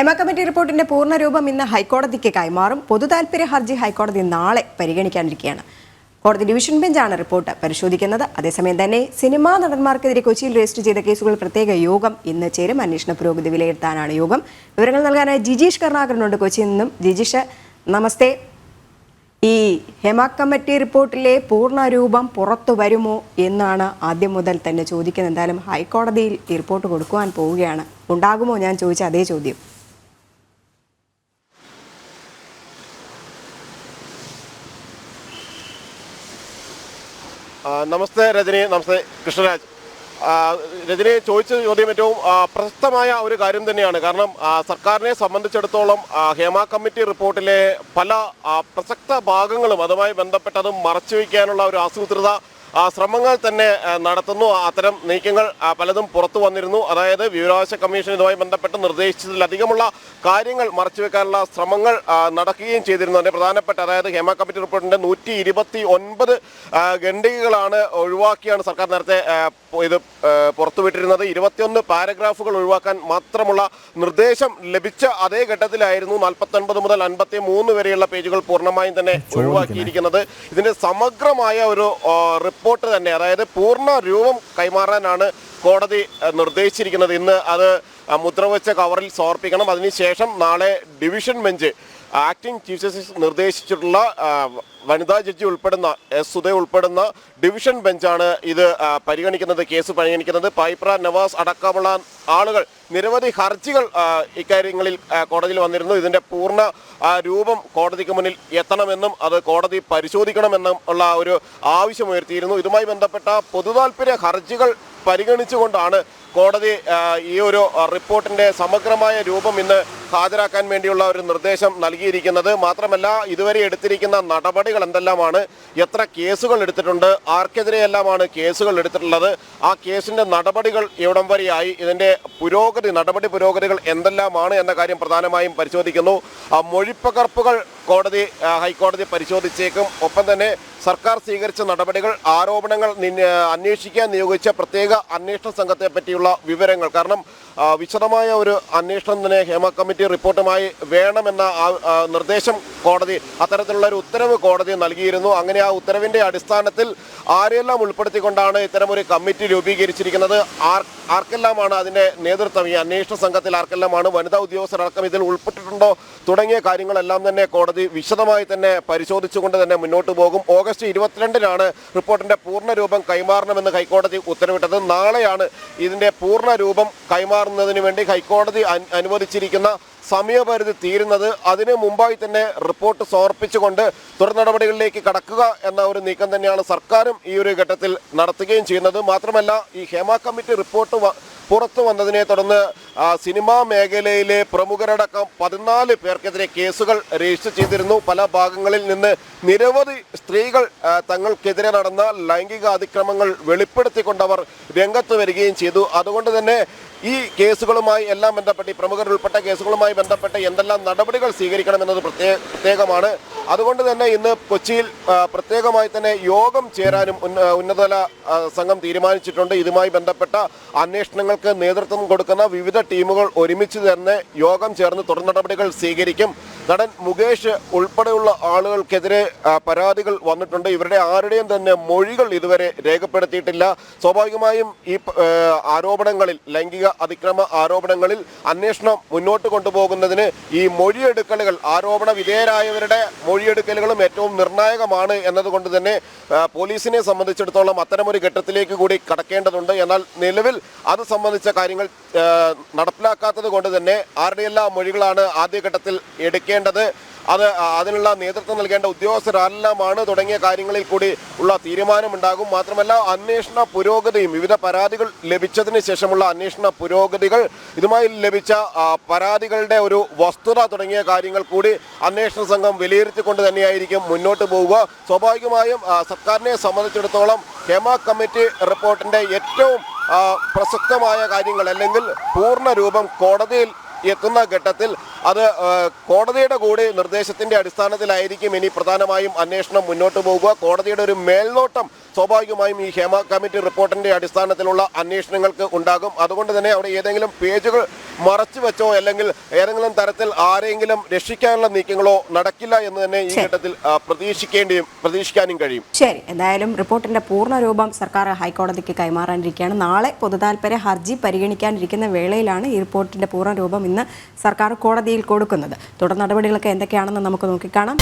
Hema committee റിപ്പോർട്ടിന്റെ പൂർണരൂപം ഇന്ന് ഹൈക്കോടതിക്ക് കൈമാറും. പൊതുതാൽപര്യ ഹർജി ഹൈക്കോടതി നാളെ പരിഗണിക്കാനിരിക്കുകയാണ്. കോടതി ഡിവിഷൻ ബെഞ്ചാണ് റിപ്പോർട്ട് പരിശോധിക്കുന്നത്. അതേസമയം തന്നെ സിനിമാ നടന്മാർക്കെതിരെ കൊച്ചിയിൽ രജിസ്റ്റർ ചെയ്ത കേസുകൾ പ്രത്യേക യോഗം ഇന്ന് ചേരും. അന്വേഷണ പുരോഗതി വിലയിരുത്താനാണ് യോഗം. വിവരങ്ങൾ നൽകാനായി ജിജീഷ് കരുണാകരനുണ്ട്. കൊച്ചിയിൽ നിന്നും ജിജീഷ് നമസ്തേ. ഈ ഹെമ കമ്മിറ്റി റിപ്പോർട്ടിലെ പൂർണരൂപം പുറത്തു വരുമോ എന്നാണ് ആദ്യം മുതൽ തന്നെ ചോദിക്കുന്നത്. എന്തായാലും ഹൈക്കോടതിയിൽ ഈ റിപ്പോർട്ട് കൊടുക്കുവാൻ പോവുകയാണ്. ഉണ്ടാകുമോ? ഞാൻ ചോദിച്ച അതേ ചോദ്യം. നമസ്തേ രജനി നമസ്തേ കൃഷ്ണരാജ്. രജനി ചോദിച്ച ചോദ്യം ഏറ്റവും പ്രസക്തമായ ഒരു കാര്യം തന്നെയാണ്. കാരണം സർക്കാരിനെ സംബന്ധിച്ചിടത്തോളം ഹേമ കമ്മിറ്റി റിപ്പോർട്ടിലെ പല പ്രസക്ത ഭാഗങ്ങളും അതുമായി ബന്ധപ്പെട്ടതും മറച്ചുവെക്കാനുള്ള ഒരു ആസൂത്രിത ശ്രമങ്ങൾ തന്നെ നടത്തുന്നു. അത്തരം നീക്കങ്ങൾ പലതും പുറത്തു വന്നിരുന്നു. അതായത് വിവരാവകാശ കമ്മീഷൻ ഇതുമായി ബന്ധപ്പെട്ട് നിർദ്ദേശിച്ചതിലധികമുള്ള കാര്യങ്ങൾ മറച്ചുവെക്കാനുള്ള ശ്രമങ്ങൾ നടക്കുകയും ചെയ്തിരുന്നു. അതിന്റെ പ്രധാനപ്പെട്ട അതായത് ഹേമ കമ്മിറ്റി റിപ്പോർട്ടിന്റെ നൂറ്റി ഇരുപത്തി ഒൻപത് ഖണ്ഡികകളാണ് ഒഴിവാക്കിയാണ് സർക്കാർ നേരത്തെ ഇത് പുറത്തുവിട്ടിരുന്നത്. ഇരുപത്തിയൊന്ന് പാരഗ്രാഫുകൾ ഒഴിവാക്കാൻ മാത്രമുള്ള നിർദ്ദേശം ലഭിച്ച അതേ ഘട്ടത്തിലായിരുന്നു നാൽപ്പത്തൊൻപത് മുതൽ അൻപത്തി മൂന്ന് വരെയുള്ള പേജുകൾ പൂർണമായും തന്നെ ഒഴിവാക്കിയിരിക്കുന്നത്. ഇതിന്റെ സമഗ്രമായ ഒരു റിപ്പോർട്ട് തന്നെ അതായത് പൂർണ രൂപം കൈമാറാനാണ് കോടതി നിർദ്ദേശിച്ചിരിക്കുന്നത്. ഇന്ന് അത് മുദ്രവച്ച കവറിൽ സമർപ്പിക്കണം. അതിനുശേഷം നാളെ division bench acting chief justice നിർദ്ദേശിച്ചിട്ടുള്ള വനിതാ ജഡ്ജി ഉൾപ്പെടുന്ന എസ് സുധ ഉൾപ്പെടുന്ന ഡിവിഷൻ ബെഞ്ചാണ് ഇത് പരിഗണിക്കുന്നത് കേസ് പരിഗണിക്കുന്നത്. പൈപ്ര നവാസ് അടക്കമുള്ള ആളുകൾ നിരവധി ഹർജികൾ ഇക്കാര്യങ്ങളിൽ കോടതിയിൽ വന്നിരുന്നു. ഇതിന്റെ പൂർണ രൂപം കോടതിക്ക് മുന്നിൽ എത്തണമെന്നും അത് കോടതി പരിശോധിക്കണമെന്നും ഉള്ള ഒരു ആവശ്യമുയർത്തിയിരുന്നു. ഇതുമായി ബന്ധപ്പെട്ട പൊതുതാൽപര്യ ഹർജികൾ പരിഗണിച്ചുകൊണ്ടാണ് കോടതി ഈ ഒരു റിപ്പോർട്ടിന്റെ സമഗ്രമായ രൂപം ഇന്ന് ഹാജരാക്കാൻ വേണ്ടിയുള്ള ഒരു നിർദ്ദേശം നൽകിയിരിക്കുന്നത്. മാത്രമല്ല ഇതുവരെ എടുത്തിരിക്കുന്ന നടപടികൾ എന്തെല്ലാമാണ്? എത്ര കേസുകൾ എടുത്തിട്ടുണ്ട്? ആർക്കെതിരെയെല്ലാമാണ് കേസുകൾ എടുത്തിട്ടുള്ളത്? ആ കേസിന്റെ നടപടികൾ എവിടം വരെയായി. ഇതിന്റെ പുരോഗതി നടപടി പുരോഗതികൾ എന്തെല്ലാമാണ് എന്ന കാര്യം പ്രധാനമായും പരിശോധിക്കുന്നു. ആ മൊഴിപ്പകർപ്പുകൾ കോടതി ഹൈക്കോടതി പരിശോധിച്ചേക്കും. ഒപ്പം തന്നെ സർക്കാർ സ്വീകരിച്ച നടപടികൾ ആരോപണങ്ങൾ അന്വേഷിക്കാൻ നിയോഗിച്ച പ്രത്യേക അന്വേഷണ സംഘത്തെ പറ്റിയുള്ള വിവരങ്ങൾ. കാരണം വിശദമായ ഒരു അന്വേഷണം തന്നെ ഹേമ കമ്മിറ്റി റിപ്പോർട്ടുമായി വേണമെന്ന നിർദ്ദേശം കോടതി അത്തരത്തിലുള്ള ഒരു ഉത്തരവ് കോടതി നൽകിയിരുന്നു. അങ്ങനെ ആ ഉത്തരവിന്റെ അടിസ്ഥാനത്തിൽ ആരെല്ലാം ഉൾപ്പെടുത്തിക്കൊണ്ടാണ് ഇത്തരമൊരു കമ്മിറ്റി രൂപീകരിച്ചിരിക്കുന്നത്? ആർ ആർക്കെല്ലാമാണ് അതിന്റെ നേതൃത്വം? ഈ അന്വേഷണ സംഘത്തിൽ ആർക്കെല്ലാമാണ്? വനിതാ ഉദ്യോഗസ്ഥരടക്കം ഇതിൽ ഉൾപ്പെട്ടിട്ടുണ്ടോ? തുടങ്ങിയ കാര്യങ്ങളെല്ലാം തന്നെ കോടതി വിശദമായി തന്നെ പരിശോധിച്ചുകൊണ്ട് തന്നെ മുന്നോട്ട് പോകും. ഓഗസ്റ്റ് ഇരുപത്തിരണ്ടിനാണ് റിപ്പോർട്ടിന്റെ പൂർണ രൂപം കൈമാറണമെന്ന് ഹൈക്കോടതി ഉത്തരവിട്ടത്. നാളെയാണ് ഇതിന്റെ പൂർണ രൂപം കൈമാറുന്നതിന് വേണ്ടി ഹൈക്കോടതി അനുവദിച്ചിരിക്കുന്ന സമയപരിധി തീരുന്നത് അതിനു മുമ്പായി തന്നെ റിപ്പോർട്ട് സമർപ്പിച്ചുകൊണ്ട് തുടർ നടപടികളിലേക്ക് കടക്കുക എന്ന ഒരു നീക്കം തന്നെയാണ് സർക്കാരും ഈ ഒരു ഘട്ടത്തിൽ നടത്തുകയും ചെയ്യുന്നത്. മാത്രമല്ല ഈ ഹേമ കമ്മിറ്റി റിപ്പോർട്ട് പുറത്തു വന്നതിനെ തുടർന്ന് സിനിമാ മേഖലയിലെ പ്രമുഖരടക്കം പതിനാല് പേർക്കെതിരെ കേസുകൾ രജിസ്റ്റർ ചെയ്തിരുന്നു. പല ഭാഗങ്ങളിൽ നിന്ന് നിരവധി സ്ത്രീകൾ തങ്ങൾക്കെതിരെ നടന്ന ലൈംഗിക അതിക്രമങ്ങൾ വെളിപ്പെടുത്തിക്കൊണ്ടവർ രംഗത്ത് വരികയും ചെയ്തു. അതുകൊണ്ട് തന്നെ ഈ കേസുകളുമായി എല്ലാം ബന്ധപ്പെട്ട് ഈ പ്രമുഖർ ഉൾപ്പെട്ട കേസുകളുമായി ബന്ധപ്പെട്ട് എന്തെല്ലാം നടപടികൾ സ്വീകരിക്കണമെന്നത് പ്രത്യേക പ്രത്യേകമാണ്. അതുകൊണ്ട് തന്നെ ഇന്ന് കൊച്ചിയിൽ പ്രത്യേകമായി തന്നെ യോഗം ചേരാനും ഉന്ന- ഉന്നതതല സംഘം തീരുമാനിച്ചിട്ടുണ്ട്. ഇതുമായി ബന്ധപ്പെട്ട അന്വേഷണങ്ങൾക്ക് നേതൃത്വം കൊടുക്കുന്ന വിവിധ ടീമുകൾ ഒരുമിച്ച് തന്നെ യോഗം ചേർന്ന് തുടർ നടപടികൾ സ്വീകരിക്കും. നടൻ മുകേഷ് ഉൾപ്പെടെയുള്ള ആളുകൾക്കെതിരെ പരാതികൾ വന്നിട്ടുണ്ട്. ഇവരുടെ ആരുടെയും തന്നെ മൊഴികൾ ഇതുവരെ രേഖപ്പെടുത്തിയിട്ടില്ല. സ്വാഭാവികമായും ഈ ആരോപണങ്ങളിൽ ലൈംഗിക അതിക്രമ ആരോപണങ്ങളിൽ അന്വേഷണം മുന്നോട്ട് കൊണ്ടുപോകുന്നതിന് ഈ മൊഴിയെടുക്കലുകൾ ആരോപണ വിധേയരായവരുടെ മൊഴിയെടുക്കലുകളും ഏറ്റവും നിർണായകമാണ് എന്നതുകൊണ്ട് തന്നെ പോലീസിനെ സംബന്ധിച്ചിടത്തോളം അത്തരമൊരു ഘട്ടത്തിലേക്ക് കൂടി കടക്കേണ്ടതുണ്ട്. എന്നാൽ നിലവിൽ അത് സംബന്ധിച്ച കാര്യങ്ങൾ നടപ്പിലാക്കാത്തത് കൊണ്ട് തന്നെ ആരുടെയെല്ലാം മൊഴികളാണ് ആദ്യഘട്ടത്തിൽ എടുക്കേണ്ടത് അത് അതിനുള്ള നേതൃത്വം നൽകേണ്ട ഉദ്യോഗസ്ഥരെല്ലാമാണ്. തുടങ്ങിയ കാര്യങ്ങളിൽ കൂടി ഉള്ള തീരുമാനമുണ്ടാകും. മാത്രമല്ല അന്വേഷണ പുരോഗതിയും വിവിധ പരാതികൾ ലഭിച്ചതിന് ശേഷമുള്ള അന്വേഷണ പുരോഗതികൾ ഇതുമായി ലഭിച്ച പരാതികളുടെ ഒരു വസ്തുത തുടങ്ങിയ കാര്യങ്ങൾ കൂടി അന്വേഷണ സംഘം വിലയിരുത്തിക്കൊണ്ട് തന്നെയായിരിക്കും മുന്നോട്ട് പോവുക. സ്വാഭാവികമായും സർക്കാരിനെ സംബന്ധിച്ചിടത്തോളം ഹേമ കമ്മിറ്റി റിപ്പോർട്ടിന്റെ ഏറ്റവും പ്രസക്തമായ കാര്യങ്ങൾ അല്ലെങ്കിൽ പൂർണ രൂപം കോടതിയിൽ എത്തുന്ന ഘട്ടത്തിൽ അത് കോടതിയുടെ കൂടി നിർദ്ദേശത്തിന്റെ അടിസ്ഥാനത്തിലായിരിക്കും ഇനി പ്രധാനമായും അന്വേഷണം മുന്നോട്ട് പോകുക. കോടതിയുടെ ഒരു മേൽനോട്ടം സ്വാഭാവികമായും ഈ ഹേമ കമ്മിറ്റി റിപ്പോർട്ടിന്റെ അടിസ്ഥാനത്തിലുള്ള അന്വേഷണങ്ങൾക്ക് ഉണ്ടാകും. അതുകൊണ്ട് തന്നെ അവിടെ ഏതെങ്കിലും പേജുകൾ മറച്ചു വെച്ചോ അല്ലെങ്കിൽ ഏതെങ്കിലും തരത്തിൽ ആരെങ്കിലും രക്ഷിക്കാനുള്ള നീക്കങ്ങളോ നടക്കില്ല എന്ന് തന്നെ ഈ ഘട്ടത്തിൽ പ്രതീക്ഷിക്കേണ്ടിയും പ്രതീക്ഷിക്കാനും കഴിയും. ശരി. എന്തായാലും റിപ്പോർട്ടിന്റെ പൂർണ രൂപം സർക്കാർ ഹൈക്കോടതിക്ക് കൈമാറാനിരിക്കുകയാണ്. നാളെ പൊതുതാൽപര്യ ഹർജി പരിഗണിക്കാനിരിക്കുന്ന വേളയിലാണ് ഈ റിപ്പോർട്ടിന്റെ പൂർണ രൂപം ഇന്ന് സർക്കാർ കോടതിയിൽ കൊടുക്കുന്നത്. തുടർ നടപടികളൊക്കെ എന്തൊക്കെയാണെന്ന് നമുക്ക് നോക്കിക്കാണാം.